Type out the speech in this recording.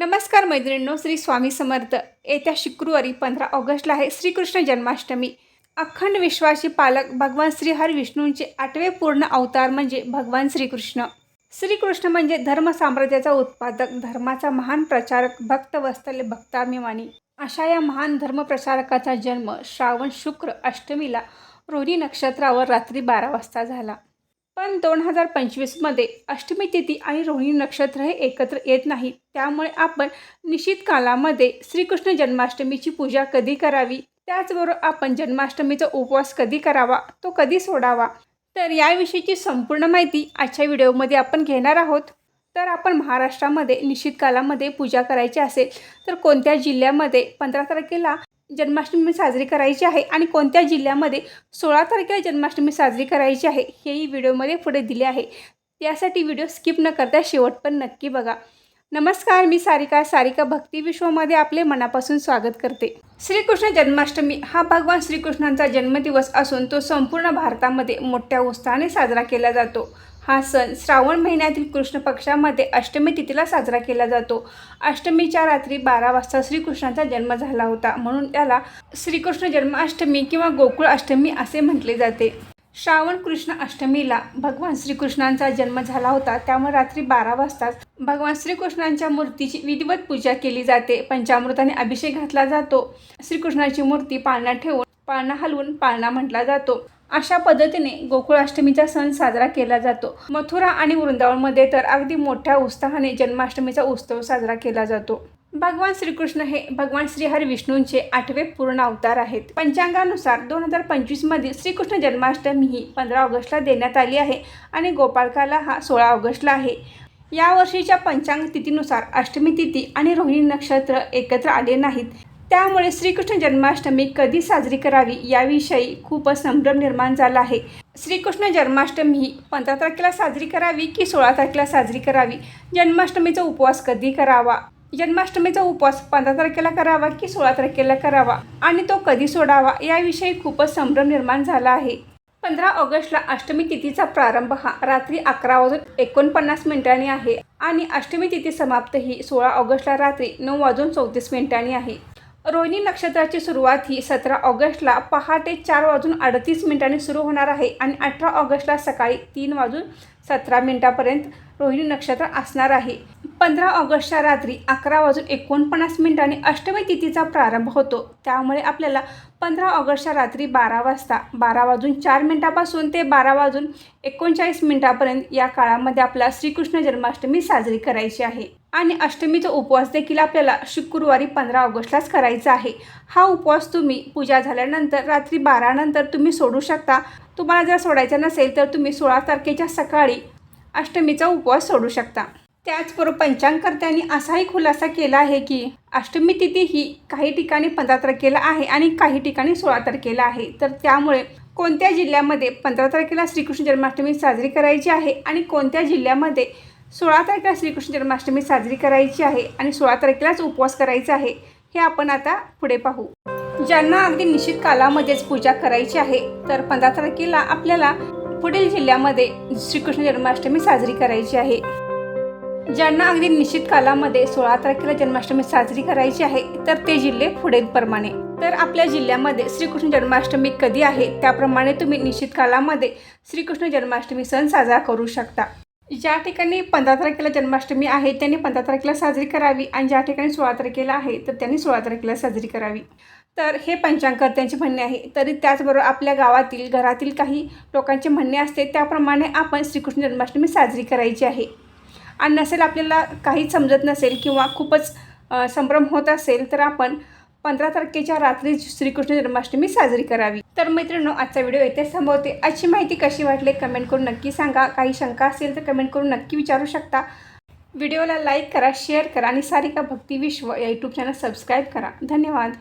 नमस्कार मैत्रिणींनो श्री स्वामी समर्थ. येत्या शुक्रवारी पंधरा ऑगस्टला आहे श्रीकृष्ण जन्माष्टमी. अखंड विश्वाची पालक भगवान श्री हरी विष्णूंचे आठवे पूर्ण अवतार म्हणजे भगवान श्रीकृष्ण. श्रीकृष्ण म्हणजे धर्म साम्राज्याचा उत्पादक धर्माचा महान प्रचारक भक्त वस्तले भक्ताभिमानी. अशा या महान धर्मप्रचारकाचा जन्म श्रावण शुक्र अष्टमीला रोहिणी नक्षत्रावर रात्री बारा वाजता झाला. पण दोन हजार पंचवीसमध्ये अष्टमी तिथी आणि रोहिणी नक्षत्र हे एकत्र येत नाही. त्यामुळे आपण निश्चित कालामध्ये श्रीकृष्ण जन्माष्टमीची पूजा कधी करावी? त्याचबरोबर आपण जन्माष्टमीचा उपवास कधी करावा? तो कधी सोडावा? तर याविषयीची संपूर्ण माहिती आजच्या व्हिडिओमध्ये आपण घेणार आहोत. तर आपण महाराष्ट्रामध्ये निश्चित कालामध्ये पूजा करायची असेल तर कोणत्या जिल्ह्यामध्ये? पंधरा तारखेला जन्माष्टमी साजरी करायची आहे आणि कोणत्या जिल्ह्यामध्ये सोळा तारखेला जन्माष्टमी साजरी करायची आहे हेही व्हिडिओमध्ये पुढे दिले आहे. त्यासाठी व्हिडिओ स्किप न करता शेवट पण नक्की बघा. नमस्कार मी सारिका. सारिका भक्ती विश्वामध्ये आपले मनापासून स्वागत करते. श्रीकृष्ण जन्माष्टमी हा भगवान श्रीकृष्णांचा जन्मदिवस असून तो संपूर्ण भारतामध्ये मोठ्या उत्साहाने साजरा केला जातो. हा सण श्रावण महिन्यातील कृष्ण पक्षामध्ये अष्टमी तिथीला साजरा केला जातो. अष्टमीच्या रात्री बारा वाजता श्रीकृष्णाचा जन्म झाला होता म्हणून त्याला श्रीकृष्ण जन्माष्टमी किंवा गोकुळ अष्टमी असे म्हटले जाते. श्रावण कृष्ण अष्टमीला भगवान श्रीकृष्णांचा जन्म झाला होता. त्यामुळे रात्री बारा वाजताच भगवान श्रीकृष्णांच्या मूर्तीची विधिवत पूजा केली जाते. पंचामृताने अभिषेक घातला जातो. श्रीकृष्णाची मूर्ती पाळण्यात ठेवून पाळणा हलवून पाळणा म्हटला जातो. अशा पद्धतीने गोकुळाष्टमीचा सण साजरा केला जातो. मथुरा आणि वृंदावनमध्ये तर अगदी मोठ्या उत्साहाने जन्माष्टमीचा उत्सव साजरा केला जातो. भगवान श्रीकृष्ण हे भगवान श्रीहरी विष्णूंचे आठवे पूर्ण अवतार आहेत. पंचांगानुसार दोन हजार पंचवीसमध्ये श्रीकृष्ण जन्माष्टमी ही पंधरा ऑगस्टला देण्यात आली आहे आणि गोपाळकाला हा सोळा ऑगस्टला आहे. या वर्षीच्या पंचांग तिथीनुसार अष्टमी तिथी आणि रोहिणी नक्षत्र एकत्र आले नाहीत. त्यामुळे श्रीकृष्ण जन्माष्टमी कधी साजरी करावी याविषयी खूपच संभ्रम निर्माण झाला आहे. श्रीकृष्ण जन्माष्टमी ही पंधरा तारखेला साजरी करावी की सोळा तारखेला साजरी करावी? जन्माष्टमीचा उपवास कधी करावा? जन्माष्टमीचा उपवास पंधरा तारखेला करावा की सोळा तारखेला करावा? आणि तो कधी सोडावा याविषयी खूपच संभ्रम निर्माण झाला आहे. पंधरा ऑगस्टला अष्टमी तिथीचा प्रारंभ हा रात्री अकरा वाजून एकोणपन्नास मिनिटांनी आहे. आणि अष्टमी तिथी समाप्त ही सोळा ऑगस्टला रात्री नऊ वाजून चौतीस मिनिटांनी आहे. रोहिणी नक्षत्राची सुरुवात ही सतरा ऑगस्टला पहाटे चार वाजून अडतीस मिनिटांनी सुरू होणार आहे आणि अठरा ऑगस्टला सकाळी तीन वाजून सतरा मिनिटापर्यंत रोहिणी नक्षत्र असणार आहे. पंधरा ऑगस्टच्या रात्री अकरा वाजून एकोणपन्नास मिनिटांनी अष्टमी तिथीचा प्रारंभ होतो. त्यामुळे आपल्याला पंधरा ऑगस्टच्या रात्री बारा वाजता बारा वाजून चार मिनिटापासून ते बारा वाजून एकोणचाळीस मिनिटापर्यंत या काळामध्ये आपला श्रीकृष्ण जन्माष्टमी साजरी करायची आहे. आणि अष्टमीचा उपवास देखील आपल्याला शुक्रवारी पंधरा ऑगस्टलाच करायचा आहे. हा उपवास तुम्ही पूजा झाल्यानंतर रात्री बारानंतर तुम्ही सोडू शकता. तुम्हाला जर सोडायचा नसेल तर तुम्ही सोळा तारखेच्या सकाळी अष्टमीचा उपवास सोडू शकता. त्याचबरोबर पंचांगकर्त्यांनी असाही खुलासा केला आहे की अष्टमी तिथी ही काही ठिकाणी पंधरा तारखेला आहे आणि काही ठिकाणी सोळा तारखेला आहे. तर त्यामुळे कोणत्या जिल्ह्यामध्ये पंधरा तारखेला श्रीकृष्ण जन्माष्टमी साजरी करायची आहे आणि कोणत्या जिल्ह्यामध्ये सोळा तारखेला श्रीकृष्ण जन्माष्टमी साजरी करायची आहे आणि सोळा तारखेलाच उपवास करायचा आहे हे आपण आता पुढे पाहू. ज्यांना अगदी निश्चित कालामध्येच पूजा करायची आहे तर पंधरा तारखेला आपल्याला पुढील जिल्ह्यामध्ये श्रीकृष्ण जन्माष्टमी साजरी करायची आहे. ज्यांना अगदी निश्चित कालामध्ये सोळा तारखेला जन्माष्टमी साजरी करायची आहे तर ते जिल्हे पुढीलप्रमाणे तर आपल्या जिल्ह्यामध्ये श्रीकृष्ण जन्माष्टमी कधी आहे त्याप्रमाणे तुम्ही निश्चित कालामध्ये श्रीकृष्ण जन्माष्टमी सण साजरा करू शकता. ज्या ठिकाणी पंधरा तारखेला जन्माष्टमी आहे त्यांनी पंधरा तारखेला साजरी करावी आणि ज्या ठिकाणी सोळा तारखेला आहे तर त्यांनी सोळा तारखेला साजरी करावी. तर हे पंचांगकर्त्यांचे म्हणणे आहे. तरी त्याचबरोबर आपल्या गावातील घरातील काही लोकांचे म्हणणे असते त्याप्रमाणे आपण श्रीकृष्ण जन्माष्टमी साजरी करायची आहे. आणि नसेल आपल्याला काहीच समजत नसेल किंवा खूपच संभ्रम होत असेल तर आपण पंधरा तारखेच्या रात्री श्रीकृष्ण जन्माष्टमी साजरी करावी. तर मित्रांनो आजचा व्हिडिओ येथे संभवते अशी माहिती कशी वाटली कमेंट करून नक्की सांगा. काही शंका असेल तर कमेंट करून नक्की विचारू शकता. व्हिडिओला लाईक करा शेअर करा आणि सारिका भक्ती विश्व या यूट्यूब चॅनल सबस्क्राईब करा. धन्यवाद.